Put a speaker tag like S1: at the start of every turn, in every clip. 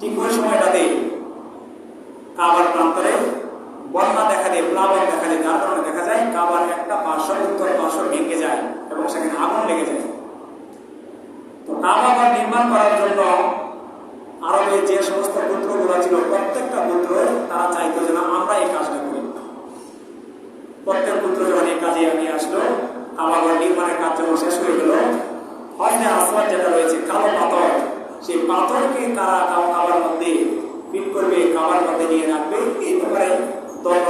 S1: ঠিক ওই সময়টাতে কাবার প্রান্তরে বন্যা দেখা দেয়, প্লাবন দেখা দেয়। যার কারণে দেখা যায় কাবার একটা পার্শ্ব, উত্তর পার্শ্ব ভেঙে যায় এবং সেখানে আগুন লেগে যায়। তো কাবা নির্মাণ করার জন্য আরবের যে সমস্ত পুত্রগুলো ছিল, প্রত্যেকটা পুত্র তারা চাইতো যে না আমরা এই কাজটা করি। প্রত্যেক পুত্র যখন এই কাজে আমি আসলো, কাবা ঘর নির্মাণের কাজ যখন শেষ হয়ে গেল হজনে আসমান যেটা রয়েছে কালো পাথর সেই পাথরকে তারা কাবা- কাবার মধ্যে ফিট করবে কাবার মধ্যে নিয়ে রাখবে এই ব্যাপারে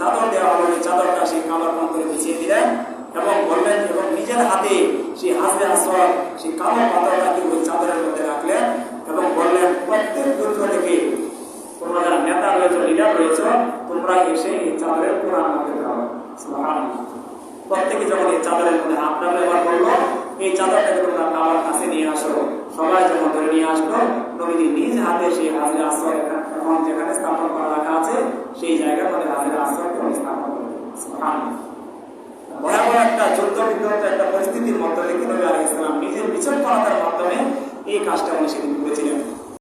S1: চাদর দেওয়া হলো চাদরটা সেই কাবার প্রান্তরে বিছিয়ে দিলেন এবং বললেন এবং নিজের হাতে সেই হাজরে আসর সেই কালো পাথরটাকে ওই চাদরের মধ্যে রাখলেন এবং বললেন, প্রত্যেক পুত্র থেকে তোমরা যারা নেতা রয়েছে লিডার রয়েছে, তোমরা এসে এই চাদরের কোরআন মধ্যে প্রত্যেকে যখন এই চাদরের মধ্যে রাখল, এবার বলল, এই চাদরটাকে তোমরা আমার কাছে নিয়ে আসো, সবাই যখন ধরে নিয়ে আসলো, নবীজি নিজ হাতে সেই হাজির আশ্রয় এখন যেখানে স্থাপন করা ভয়াবহ একটা যুদ্ধ বিগ্রস্ত একটা পরিস্থিতির মধ্যে কীভাবে আলী ইসলাম সালাম। নিজের বিচক্ষণতার মাধ্যমে এই কাজটা উনি সেদিন করেছিলেন।